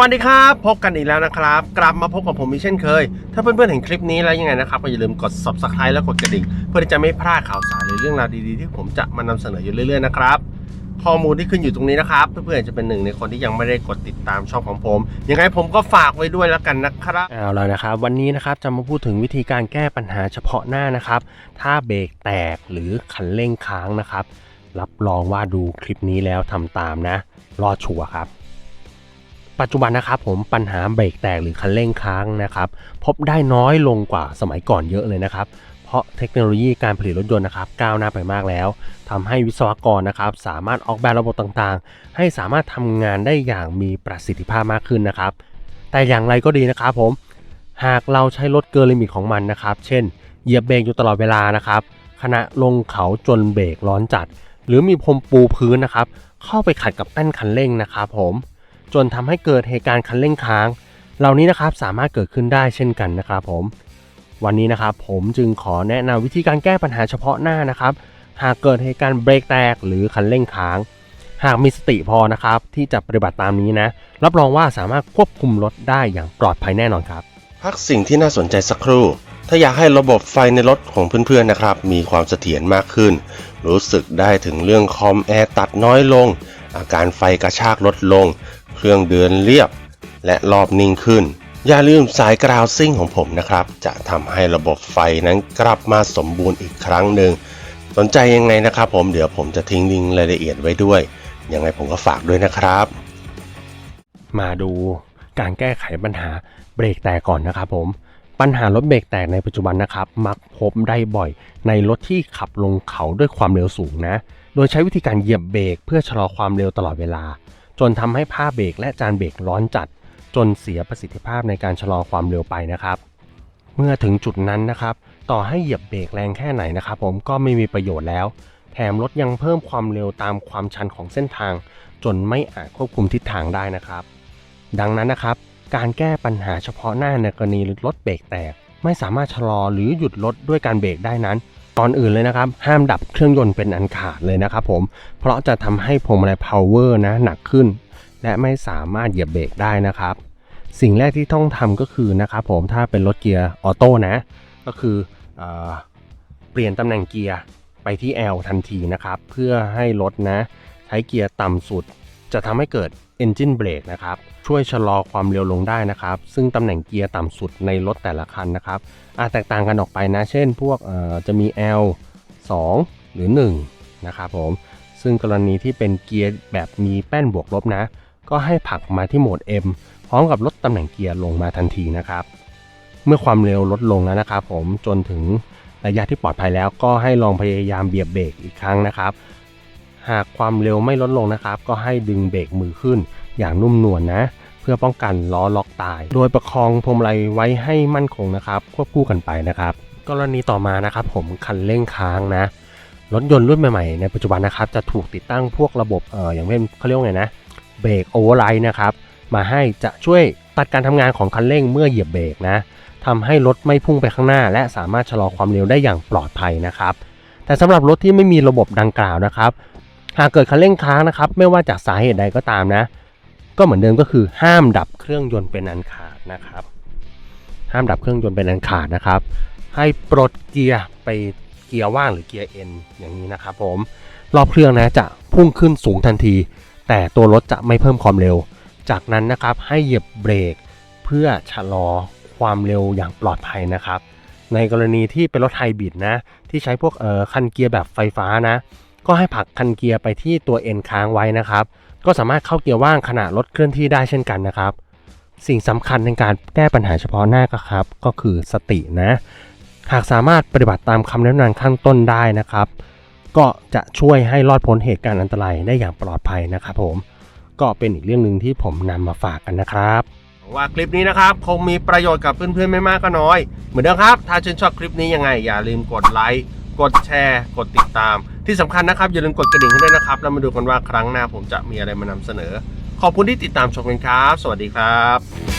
วัสดีครับ พบกันอีกแล้วนะครับ กลับมาพบกับผมอีกเช่นเคย ถ้าเพื่อนๆเห็นคลิปนี้แล้วยังไงนะครับ ก็อย่าลืมกด subscribe และกดกระดิ่ง เพื่อที่จะไม่พลาดข่าวสารหรือเรื่องราวดีๆ ที่ผมจะมานำเสนออยู่เรื่อยๆนะครับข้อมูลที่ขึ้นอยู่ตรงนี้นะครับ เพื่อนๆจะเป็นหนึ่งในคนที่ยังไม่ได้กดติดตามช่องของผม ยังไงผมก็ฝากไว้ด้วยแล้วกันนะครับเอาแล้วนะครับ วันนี้นะครับจะมาพูดถึงวิธีการแก้ปัญหาเฉพาะหน้านะครับ ถ้าเบรกแตกหรือคันเร่งค้างนะครับ รับรองว่าดูคลิปนี้แล้วทำตามนะ รอดชัวร์ครับ ปัจจุบันนะครับผมปัญหาเบรกแตกหรือคันเร่งค้างนะครับพบได้น้อยลงกว่าสมัยก่อนเยอะเลยนะครับเพราะเทคโนโลยีการผลิตรถยนต์นะครับก้าวหน้าไปมากแล้วทำให้วิศวกรนะครับสามารถออกแบบระบบต่างๆ ให้สามารถทำงานได้อย่างมีประสิทธิภาพมากขึ้นนะครับ แต่อย่างไรก็ดีนะครับผมหากเราใช้รถเกินลิมิตของมันนะครับ เช่นเหยียบเบรกอยู่ตลอดเวลานะครับขณะลงเขาจนเบรกร้อนจัด หรือมีพรมปูพื้นนะครับ เข้าไปขัดกับแป้นคันเร่งนะครับผม จนทำให้เกิดเหตุการณ์คันเร่งค้าง เหล่านี้นะครับสามารถเกิดขึ้นได้เช่นกันนะครับผม วันนี้นะครับผมจึงขอแนะนำวิธีการแก้ปัญหาเฉพาะหน้านะครับ หากเกิดเหตุการณ์เบรกแตกหรือคันเร่งค้าง หากมีสติพอนะครับที่จะปฏิบัติตามนี้นะ รับรองว่าสามารถควบคุมรถได้อย่างปลอดภัยแน่นอนครับ พักสิ่งที่น่าสนใจสักครู่ ถ้าอยากให้ระบบไฟในรถของเพื่อนๆนะครับ มีความเสถียรมากขึ้น รู้สึกได้ถึงเรื่องคอมแอร์ตัดน้อยลง อาการไฟกระชากลดลง รื่องเดินเรียบ และรอบนิ่งขึ้น อย่าลืมสายกราวซิ่งของผมนะครับ จะทำให้ระบบไฟนั้นกลับมาสมบูรณ์อีกครั้งหนึ่งสนใจยังไงนะครับผมเดี๋ยวผมจะทิ้งลิงก์รายละเอียดไว้ด้วย ยังไงผมก็ฝากด้วยนะครับ มาดูการแก้ไขปัญหาเบรกแตกก่อนนะครับผมปัญหารถเบรกแตกในปัจจุบันนะครับ มักพบได้บ่อย ในรถที่ขับลงเขาด้วยความเร็วสูงนะ โดยใช้วิธีการเหยียบเบรกเพื่อชะลอความเร็วตลอดเวลา จนทำให้ผ้าเบรกและจานเบรกร้อนจัด จนเสียประสิทธิภาพในการชะลอความเร็วไปนะครับ เมื่อถึงจุดนั้นนะครับ ต่อให้เหยียบเบรกแรงแค่ไหนนะครับ ผมก็ไม่มีประโยชน์แล้ว แถมรถยังเพิ่มความเร็วตามความชันของเส้นทาง จนไม่อาจควบคุมทิศทางได้นะครับ ดังนั้นนะครับ การแก้ปัญหาเฉพาะหน้าในกรณีรถเบรกแตก ไม่สามารถชะลอหรือหยุดรถด้วยการเบรกได้นั้น ก่อนอื่นเลยนะครับ ห้ามดับเครื่องยนต์เป็นอันขาดเลยนะครับผม เพราะจะทำให้พวงมาลัย power นะหนักขึ้น และไม่สามารถเหยียบเบรกได้นะครับ สิ่งแรกที่ต้องทำก็คือนะครับผมถ้าเป็นรถเกียร์ออโต้นะ ก็คือเออเปลี่ยนตำแหน่งเกียร์ไปที่ L ทันทีนะครับ เพื่อให้รถนะ ใช้เกียร์ต่ำสุด จะทำให้เกิด Engine Brake นะครับช่วยชะลอความเร็วลงได้นะครับ ซึ่งตำแหน่งเกียร์ต่ำสุดในรถแต่ละคันนะครับอาจแตกต่างกันออกไปนะ เช่น พวกจะมี L 2 หรือ 1 นะครับผม ซึ่งกรณีที่เป็นเกียร์แบบมีแป้นบวกลบนะ ก็ให้ผลักมาที่โหมด M พร้อมกับลดตำแหน่งเกียร์ลงมาทันทีนะครับ เมื่อความเร็วลดลงแล้วนะครับผมจนถึงระยะที่ปลอดภัยแล้วก็ให้ลองพยายามเบียบเบรกอีกครั้งนะครับ หากความเร็วไม่ลดลงนะครับ ก็ให้ดึงเบรกมือขึ้นอย่างนุ่มนวลนะ เพื่อป้องกันล้อล็อกตาย โดยประคองพวงมาลัยไว้ให้มั่นคงนะครับ ควบคู่กันไปนะครับ กรณีต่อมานะครับ ผมคันเร่งค้างนะรถยนต์รุ่นใหม่ๆในปัจจุบันนะครับจะถูกติดตั้งพวกระบบเอ่ออย่างเป็นเขาเรียกไงนะเบรกโอเวอร์ไ e นะครับมาให้จะช่วยตัดการทำงานของคันเร่งเมื่อเหยียบเบรกนะทำให้รถไม่พุ่งไปข้างหน้า และสามารถชะลอความเร็วได้อย่างปลอดภัยนะครับ แต่สำหรับรถที่ไม่มีระบบดังกล่าวนะครับ หากเกิดคันเร่งค้างนะครับ ไม่ว่าจากสาเหตุใดก็ตามนะ ก็เหมือนเดิมก็คือห้ามดับเครื่องยนต์เป็นอันขาดนะครับ ห้ามดับเครื่องยนต์เป็นอันขาดนะครับ ให้ปลดเกียร์ไปเกียร์ว่างหรือเกียร์เอ็นอย่างนี้นะครับผมรอบเครื่องนะจะพุ่งขึ้นสูงทันที แต่ตัวรถจะไม่เพิ่มความเร็ว จากนั้นนะครับให้เหยียบเบรกเพื่อชะลอความเร็วอย่างปลอดภัยนะครับ ในกรณีที่เป็นรถไฮบริดนะที่ใช้พวกเอ่อคันเกียร์แบบไฟฟ้านะ ก็ให้ผลักคันเกียร์ไปที่ตัวเอ็นค้างไว้นะครับ ก็สามารถเข้าเกียร์ว่างขณะรถเคลื่อนที่ได้เช่นกันนะครับ สิ่งสำคัญในการแก้ปัญหาเฉพาะหน้าก็ครับ ก็คือสตินะ หากสามารถปฏิบัติตามคำแนะนำข้างต้นได้นะครับ ก็จะช่วยให้รอดพ้นเหตุการณ์อันตรายได้อย่างปลอดภัยนะครับ ผมก็เป็นอีกเรื่องหนึ่งที่ผมนำมาฝากกันนะครับว่าคลิปนี้นะครับ คงมีประโยชน์กับเพื่อนๆไม่มากก็น้อย เหมือนเดิมครับ ถ้าชื่นชอบคลิปนี้ยังไง อย่าลืมกดไลค์ กดแชร์ กดติดตาม ที่สำคัญนะครับ อย่าลืมกดกระดิ่งให้ด้วยนะครับ แล้วมาดูกันว่าครั้งหน้าผมจะมีอะไรมานำเสนอ ขอบคุณที่ติดตามชมกันครับ สวัสดีครับ